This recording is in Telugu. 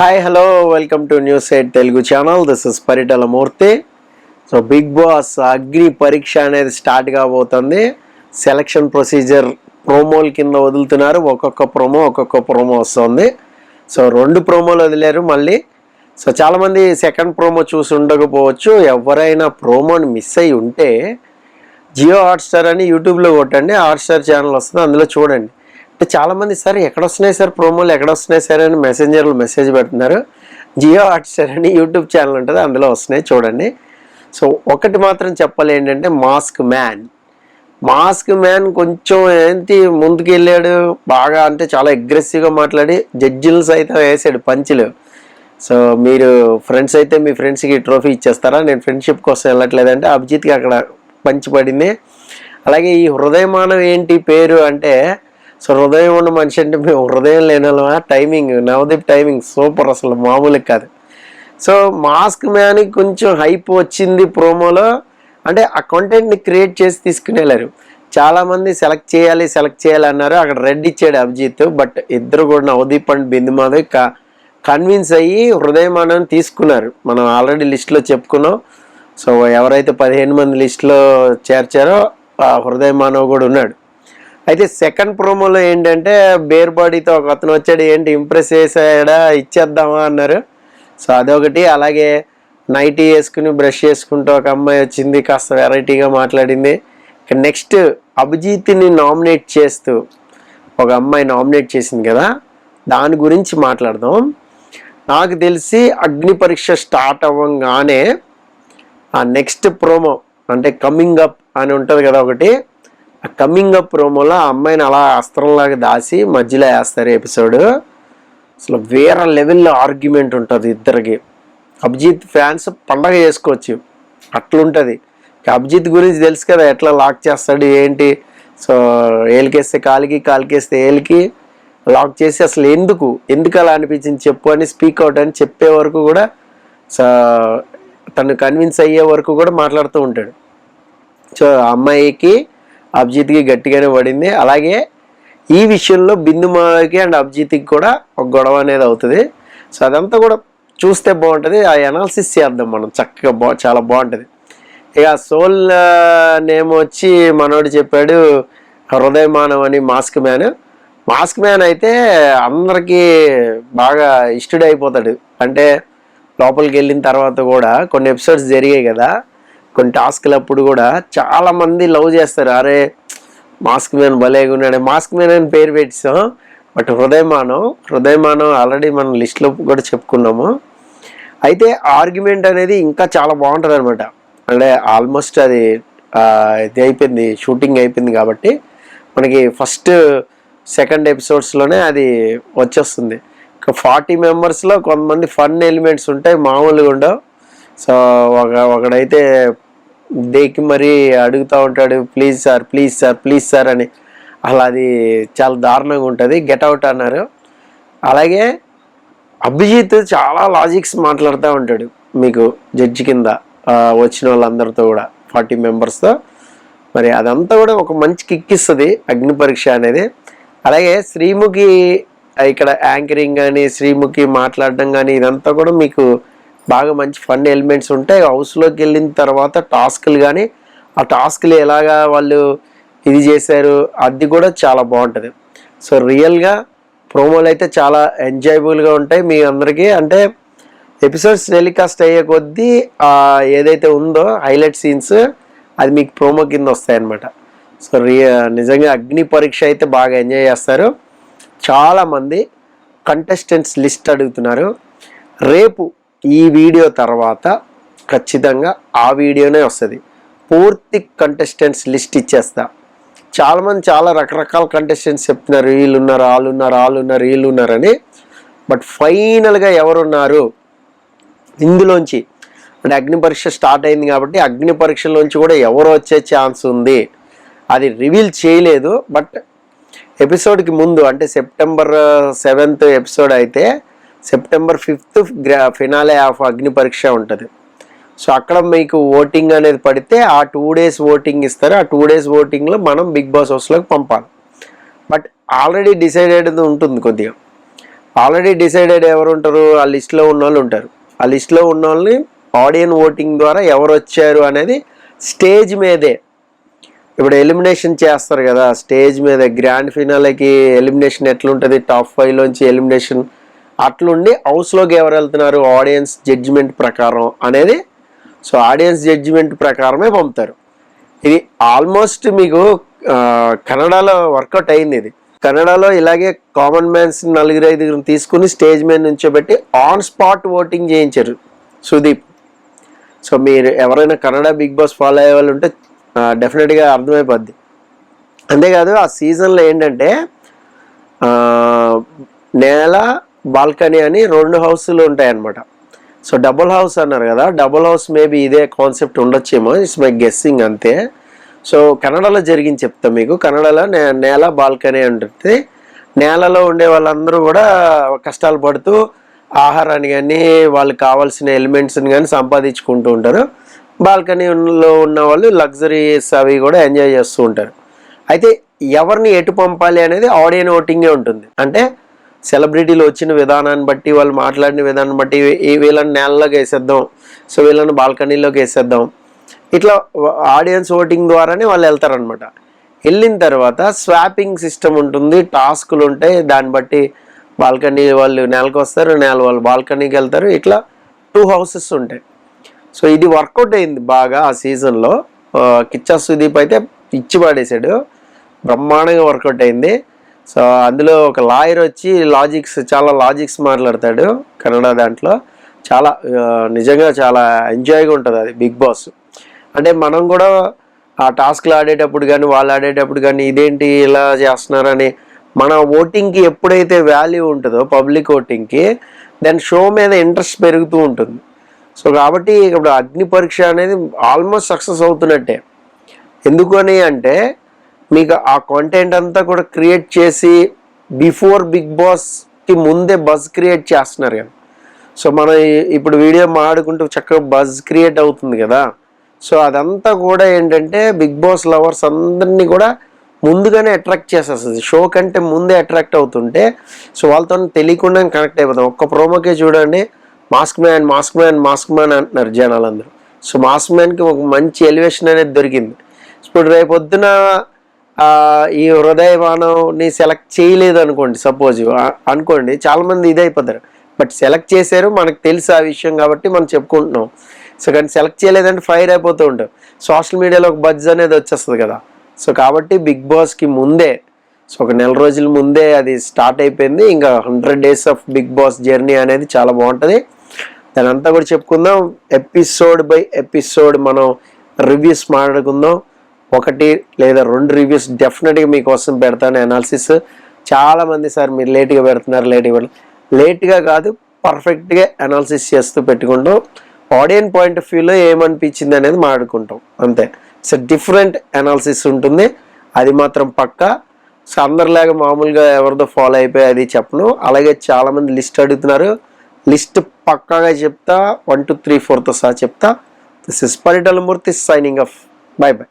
Hi hello welcome to news eight Telugu channel this is Paritala Murthy so Bigg Boss Agni Pariksha అనేది స్టార్ట్ కాబోతుంది. సెలక్షన్ ప్రొసీజర్ ప్రోమోల కింద వదులుతున్నారు. ఒక్కొక్క ప్రోమో ఒక్కొక్క ప్రోమో వస్తుంది. సో రెండు ప్రోమోలు వదిలేరు మళ్ళీ. సో చాలామంది సెకండ్ ప్రోమో చూసి ఉండకపోవచ్చు. ఎవరైనా ప్రోమోని మిస్ అయి ఉంటే జియో హాట్స్టార్ అని యూట్యూబ్లో కొట్టండి. హాట్స్టార్ ఛానల్ వస్తుంది. అందులో చూడండి. చాలామంది సార్ ఎక్కడ వస్తున్నాయి సార్ ప్రోమోలు ఎక్కడ వస్తున్నాయి సార్ అని మెసెంజర్లు మెసేజ్ పెడుతున్నారు. జియో హాట్స్టార్ అని యూట్యూబ్ ఛానల్ ఉంటుంది అందులో వస్తున్నాయి చూడండి. సో ఒకటి మాత్రం చెప్పాలి ఏంటంటే మాస్క్ మ్యాన్. మాస్క్ మ్యాన్ కొంచెం ఏంటి ముందుకు వెళ్ళాడు బాగా అంటే చాలా అగ్రెసివ్గా మాట్లాడి జడ్జిలు సైతం వేసాడు పంచులు సో మీరు ఫ్రెండ్స్ అయితే మీ ఫ్రెండ్స్కి ట్రోఫీ ఇచ్చేస్తారా? నేను ఫ్రెండ్షిప్ కోసం వెళ్ళట్లేదంటే అభిజిత్కి అక్కడ పంచి పడింది. అలాగే ఈ హృదయమానం ఏంటి పేరు అంటే సో హృదయం ఉన్న మనిషి అంటే మేము హృదయం లేని టైమింగ్ నవదీప్ టైమింగ్ సూపర్ అసలు మామూలుగా కాదు. సో మాస్క్ మ్యాన్కి కొంచెం హైప్ వచ్చింది ప్రోమోలో. అంటే ఆ కంటెంట్ని క్రియేట్ చేసి తీసుకుని చాలామంది సెలెక్ట్ చేయాలి సెలెక్ట్ చేయాలి అన్నారు. అక్కడ రెడ్ ఇచ్చాడు అభిజిత్ బట్ ఇద్దరు కూడా నవదీప్ అండ్ బిందు మాధవ్ క కన్విన్స్ అయ్యి హృదయమానం తీసుకున్నారు. మనం ఆల్రెడీ లిస్ట్లో చెప్పుకున్నాం. సో ఎవరైతే పదిహేను మంది లిస్ట్లో చేర్చారో ఆ హృదయ మానవ కూడా ఉన్నాడు. అయితే సెకండ్ ప్రోమోలో ఏంటంటే బేర్ బాడీతో ఒక అతను వచ్చాడు ఏంటి ఇంప్రెస్ చేసాడా ఇచ్చేద్దామా అన్నారు. సో అదొకటి. అలాగే నైటీ వేసుకుని బ్రష్ చేసుకుంటూ ఒక అమ్మాయి వచ్చింది కాస్త వెరైటీగా మాట్లాడింది. నెక్స్ట్ అభిజిత్ని నామినేట్ చేస్తూ ఒక అమ్మాయి నామినేట్ చేసింది కదా దాని గురించి మాట్లాడదాం. నాకు తెలిసి అగ్ని పరీక్ష స్టార్ట్ అవ్వగానే ఆ నెక్స్ట్ ప్రోమో అంటే కమింగ్ అప్ అని ఉంటుంది కదా ఒకటి ఆ కమ్మింగ్ అప్ ప్రోమోలో ఆ అమ్మాయిని అలా అస్త్రంలాగా దాసి మధ్యలో వేస్తారు ఎపిసోడ్ అసలు వేరే లెవెల్లో ఆర్గ్యుమెంట్ ఉంటుంది ఇద్దరికి. అభిజిత్ ఫ్యాన్స్ పండగ చేసుకోవచ్చు. అట్లుంటుంది. అభిజిత్ గురించి తెలుసు కదా ఎట్లా లాక్ చేస్తాడు ఏంటి? సో ఏలికేస్తే కాలికి కాలికేస్తే ఏలికి లాక్ చేసి అసలు ఎందుకు? ఎందుకు అలా అనిపించింది చెప్పు అని స్పీక్ అవుట్ అని చెప్పే వరకు కూడా సో తను కన్విన్స్ అయ్యే వరకు కూడా మాట్లాడుతూ ఉంటాడు. సో ఆ అమ్మాయికి అభిజిత్కి గట్టిగానే పడింది. అలాగే ఈ విషయంలో బిందుమాకి అండ్ అభిజిత్కి కూడా ఒక గొడవ అనేది అవుతుంది. సో అదంతా కూడా చూస్తే బాగుంటుంది. ఆ ఎనాలిసిస్ చేద్దాం మనం. చక్కగా బా చాలా బాగుంటుంది. ఇక సోల్ నేమ్ వచ్చి మనోడు చెప్పాడు హృదయమానం అని మాస్క్ మ్యాన్. మాస్క్ మ్యాన్ అయితే అందరికీ బాగా ఇష్టడైపోతాడు. అయిపోతాడు అంటే లోపలికి వెళ్ళిన తర్వాత కూడా కొన్ని ఎపిసోడ్స్ జరిగాయి కదా. కొన్ని టాస్క్లు అప్పుడు కూడా చాలా మంది లవ్ చేస్తారు. అరే మాస్క్ మ్యాన్ భలేగా ఉన్నాడు. మాస్క్ మ్యాన్ అని పేరు పెట్టాం బట్ హృదయమానం హృదయమానం ఆల్రెడీ మనం లిస్ట్లో కూడా చెప్పుకున్నాము. అయితే ఆర్గ్యుమెంట్ అనేది ఇంకా చాలా బాగుంటుంది అనమాట అంటే ఆల్మోస్ట్ అది ఇది అయిపోయింది షూటింగ్ అయిపోయింది కాబట్టి మనకి ఫస్ట్ సెకండ్ ఎపిసోడ్స్లోనే అది వచ్చేస్తుంది. ఒక ఫార్టీ మెంబర్స్లో కొంతమంది ఫన్ ఎలిమెంట్స్ ఉంటాయి మామూలుగా ఉండవు. సో ఒక ఒకడైతే దేకి మరీ అడుగుతూ ఉంటాడు please sir please sir please sir అని. అలా అది చాలా దారుణంగా ఉంటుంది. గెట్ అవుట్ అన్నారు. అలాగే అభిజిత్ చాలా లాజిక్స్ మాట్లాడుతూ ఉంటాడు మీకు జడ్జి కింద వచ్చిన వాళ్ళందరితో కూడా ఫార్టీ మెంబర్స్తో. మరి అదంతా కూడా ఒక మంచి కిక్ ఇస్తుంది అగ్ని పరీక్ష అనేది. అలాగే శ్రీముఖి ఇక్కడ యాంకరింగ్ కానీ శ్రీముఖి మాట్లాడడం కానీ ఇదంతా కూడా మీకు బాగా మంచి ఫన్ ఎలిమెంట్స్ ఉంటాయి హౌస్లోకి వెళ్ళిన తర్వాత టాస్క్లు కానీ ఆ టాస్క్లు ఎలాగా వాళ్ళు ఇది చేశారు అది కూడా చాలా బాగుంటుంది సో రియల్గా ప్రోమోలు అయితే చాలా ఎంజాయబుల్గా ఉంటాయి. మీ అందరికీ అంటే ఎపిసోడ్స్ టెలికాస్ట్ అయ్యే కొద్దీ ఏదైతే ఉందో హైలైట్ సీన్స్ అది మీకు ప్రోమో కింద వస్తాయన్నమాట. సో రియ నిజంగా అగ్ని పరీక్ష అయితే బాగా ఎంజాయ్ చేస్తారు. చాలామంది కంటెస్టెంట్స్ లిస్ట్ అడుగుతున్నారు. రేపు ఈ వీడియో తర్వాత ఖచ్చితంగా ఆ వీడియోనే వస్తుంది. పూర్తి కంటెస్టెంట్స్ లిస్ట్ ఇచ్చేస్తా. చాలామంది చాలా రకరకాల కంటెస్టెంట్స్ చెప్తున్నారు వీళ్ళు ఉన్నారు వాళ్ళు ఉన్నారు వాళ్ళు ఉన్నారు వీళ్ళు ఉన్నారని బట్ ఫైనల్గా ఎవరున్నారు? ఇందులోంచి. అంటే అగ్ని పరీక్ష స్టార్ట్ అయింది కాబట్టి అగ్ని పరీక్షలోంచి కూడా ఎవరు వచ్చే ఛాన్స్ ఉంది? అది రివీల్ చేయలేదు బట్ ఎపిసోడ్కి ముందు అంటే సెప్టెంబర్ సెవెంత్ ఎపిసోడ్ అయితే September fifth grand finale of Agni Pariksha ఉంటుంది. సో అక్కడ మీకు ఓటింగ్ అనేది పడితే ఆ టూ డేస్ ఓటింగ్ ఇస్తారు. ఆ టూ డేస్ ఓటింగ్లో మనం బిగ్ బాస్ హౌస్లోకి పంపాలి. బట్ ఆల్రెడీ డిసైడెడ్ ఉంటుంది కొద్దిగా. ఆల్రెడీ డిసైడెడ్ ఎవరు ఉంటారు? ఆ లిస్ట్లో ఉన్న వాళ్ళు ఉంటారు. ఆ లిస్ట్లో ఉన్న వాళ్ళని ఆడియన్ ఓటింగ్ ద్వారా ఎవరు వచ్చారు అనేది స్టేజ్ మీదే. ఇప్పుడు ఎలిమినేషన్ చేస్తారు కదా స్టేజ్ మీద. గ్రాండ్ ఫినాలకి ఎలిమినేషన్ ఎట్లుంటుంది? టాప్ ఫైవ్లోంచి ఎలిమినేషన్ అట్లుండి హౌస్లోకి ఎవరు వెళ్తున్నారు? ఆడియన్స్ జడ్జిమెంట్ ప్రకారం అనేది సో ఆడియన్స్ జడ్జిమెంట్ ప్రకారమే పంపుతారు. ఇది ఆల్మోస్ట్ మీకు కన్నడలో వర్కౌట్ అయింది ఇది. కన్నడలో ఇలాగే కామన్ మ్యాన్స్ నలుగురు ఐదుగురు తీసుకుని స్టేజ్ మీద నుంచోబెట్టి ఆన్ స్పాట్ ఓటింగ్ చేయించారు సుదీప్. సో మీరు ఎవరైనా కన్నడ బిగ్ బాస్ ఫాలో అయ్యే వాళ్ళు ఉంటే డెఫినెట్గా అర్థమైపోద్ది. అంతేకాదు ఆ సీజన్లో ఏంటంటే నేల బాల్కనీ అని రెండు హౌస్లు ఉంటాయన్నమాట. సో డబుల్ హౌస్ అన్నారు కదా డబుల్ హౌస్ మేబీ ఇదే కాన్సెప్ట్ ఉండొచ్చేమో ఇట్స్ మై గెస్సింగ్ అంతే. సో కన్నడలో జరిగింది చెప్తా మీకు కన్నడలో నే నేల బాల్కనీ ఉంటుంది. నేలలో ఉండే వాళ్ళందరూ కూడా కష్టాలు పడుతూ ఆహారాన్ని కానీ వాళ్ళకి కావాల్సిన ఎలిమెంట్స్ని కానీ సంపాదించుకుంటూ ఉంటారు. బాల్కనీలో ఉన్న వాళ్ళు లగ్జరీస్ అవి కూడా ఎంజాయ్ చేస్తూ ఉంటారు. అయితే ఎవరిని ఎటు పంపాలి అనేది ఆడియన్ ఓటింగే ఉంటుంది. అంటే సెలబ్రిటీలు వచ్చిన విధానాన్ని బట్టి వాళ్ళు మాట్లాడిన విధానం బట్టి ఈ వీళ్ళని నేలలోకి వేసేద్దాం. సో వీళ్ళని బాల్కనీలోకి వేసేద్దాం. ఇట్లా ఆడియన్స్ ఓటింగ్ ద్వారానే వాళ్ళు వెళ్తారనమాట వెళ్ళిన తర్వాత స్వాపింగ్ సిస్టమ్ ఉంటుంది టాస్కులు ఉంటాయి. దాన్ని బట్టి బాల్కనీ వాళ్ళు నేలకు వస్తారు నేల వాళ్ళు బాల్కనీకి వెళ్తారు. ఇట్లా టూ హౌసెస్ ఉంటాయి. సో ఇది వర్కౌట్ అయింది బాగా ఆ సీజన్లో. కిచ్చా సుదీప్ అయితే ఇచ్చి పాడేశాడు. బ్రహ్మాండంగా వర్కౌట్ అయింది. సో అందులో ఒక లాయర్ వచ్చి లాజిక్స్ చాలా లాజిక్స్ మాట్లాడతాడు కన్నడ దాంట్లో. చాలా నిజంగా చాలా ఎంజాయ్గా ఉంటుంది అది బిగ్ బాస్. అంటే మనం కూడా ఆ టాస్క్లు ఆడేటప్పుడు కానీ వాళ్ళు ఆడేటప్పుడు కానీ ఇదేంటి ఇలా చేస్తున్నారని మన ఓటింగ్కి ఎప్పుడైతే వాల్యూ ఉంటుందో పబ్లిక్ ఓటింగ్కి దాని షో మీద ఇంట్రెస్ట్ పెరుగుతూ ఉంటుంది. సో కాబట్టి ఇప్పుడు అగ్ని పరీక్ష అనేది ఆల్మోస్ట్ సక్సెస్ అవుతున్నట్టే. ఎందుకని అంటే మీకు ఆ కాంటెంట్ అంతా కూడా క్రియేట్ చేసి బిఫోర్ బిగ్ బాస్కి ముందే బజ్ క్రియేట్ చేస్తున్నారు కదా. సో మనం ఇప్పుడు వీడియో మాడుకుంటూ చక్కగా బజ్ క్రియేట్ అవుతుంది కదా. సో అదంతా కూడా ఏంటంటే బిగ్ బాస్ లవర్స్ అందరినీ కూడా ముందుగానే అట్రాక్ట్ చేసేస్తుంది. షో కంటే ముందే అట్రాక్ట్ అవుతుంటే సో వాళ్ళతో తెలియకుండా కనెక్ట్ అయిపోతాం. ఒక్క ప్రోమోకే చూడండి mask man mask man mask man అంటున్నారు జనాలందరూ. సో మాస్క్ మ్యాన్కి ఒక మంచి ఎలివేషన్ అనేది దొరికింది. ఇప్పుడు రేపొద్దున ఈ హృదయవాణంని సెలెక్ట్ చేయలేదు అనుకోండి సపోజ్ అనుకోండి చాలామంది ఇదే అయిపోతారు బట్ సెలెక్ట్ చేశారు మనకు తెలుసు ఆ విషయం కాబట్టి మనం చెప్పుకుంటున్నాం. సో కానీ సెలెక్ట్ చేయలేదంటే ఫైర్ అయిపోతూ ఉంటాం. సోషల్ మీడియాలో ఒక బజ్ అనేది వచ్చేస్తుంది కదా. సో కాబట్టి బిగ్ బాస్కి ముందే సో ఒక నెల రోజుల ముందే అది స్టార్ట్ అయిపోయింది. ఇంకా hundred days of Bigg Boss journey అనేది చాలా బాగుంటుంది. దాని అంతా కూడా చెప్పుకుందాం. ఎపిసోడ్ బై ఎపిసోడ్ మనం రివ్యూస్ మాట్లాడుకుందాం. ఒకటి లేదా రెండు రివ్యూస్ డెఫినెట్గా మీకోసం పెడతాను అనాలిసిస్ చాలామంది సార్ మీరు లేట్గా పెడుతున్నారు లేట్గా లేట్గా కాదు పర్ఫెక్ట్గా అనాలిసిస్ చేస్తూ పెట్టుకుంటాం ఆడియన్ పాయింట్ ఆఫ్ వ్యూలో ఏమనిపించింది అనేది మాట్లాడుకుంటాం అంతే. సో డిఫరెంట్ అనాలిసిస్ ఉంటుంది. అది మాత్రం పక్కా. సో అందరిలాగా మామూలుగా ఎవరిదో ఫాలో అయిపోయి అది చెప్పను. అలాగే చాలామంది లిస్ట్ అడుగుతున్నారు. లిస్ట్ పక్కాగా చెప్తా వన్ టూ త్రీ ఫోర్తో సహా చెప్తా. This is Paritala Murthy signing off bye bye